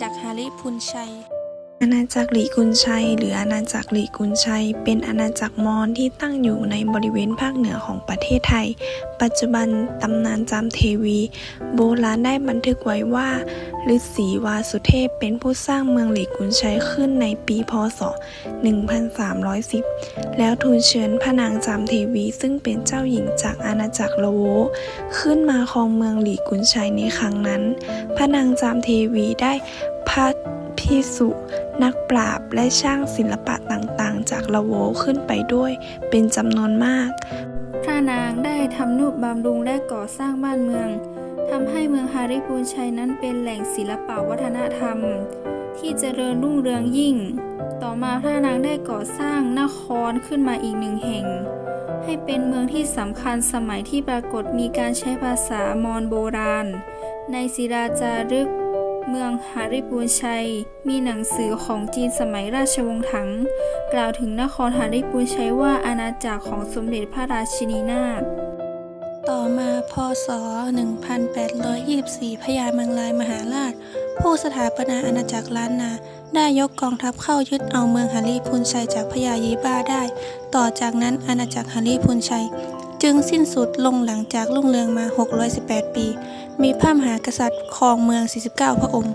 จากฮาริพุนชัย อาณาจักรหลีกุนชัย หรืออาณาจักรหลีกุนชัย เป็นอาณาจักรมอญที่ตั้งอยู่ในบริเวณภาคเหนือของประเทศไทย ปัจจุบันตำนานจามเทวี โบราณได้บันทึกไว้ว่าฤาษีวาสุเทพเป็นผู้สร้างเมืองหลีกุนชัยขึ้นในปีพศ 1310 แล้วทูลเชิญพระนางจามเทวี ซึ่งเป็นเจ้าหญิงจากอาณาจักรละโว ขึ้นมาครองเมืองหลีกุนชัยในครั้งนั้น พระนางจามเทวีได้พัด พิสุ นักปราบและช่างศิลปะต่างๆ จากละโวขึ้นไปด้วยเป็นจำนวนมาก พระนางได้ทำนุบำรุงและก่อสร้างบ้านเมืองทำให้เมืองฮาริพูนชัยนั้นเป็นแหล่งศิลปวัฒนธรรม ที่เจริญรุ่งเรืองยิ่ง ต่อมาพระนางได้ก่อสร้างนครขึ้นมาอีกหนึ่งแห่ง ให้เป็นเมืองที่สำคัญสมัยที่ปรากฏมีการใช้ภาษามอญโบราณ ในศิลาจารึก เมืองฮาริพูนชัย มีหนังสือของจีนสมัยราชวงศ์ถัง กล่าวถึงนครฮาริพูนชัยว่าอาณาจักรของสมเด็จพระราชินีนาถต่อมาพศ 1824 พญาเมืองลายมหาราช ผู้สถาปนาอาณาจักรล้านนา ได้ยกกองทัพเข้ายึดเอาเมืองฮาริพุนชัยจากพญายีบ้าได้ ต่อจากนั้นอาณาจักรฮาริพุนชัย จึงสิ้นสุดลงหลังจากรุ่งเรืองมา 618 ปี มีพระมหากษัตริย์ครองเมือง 49 พระองค์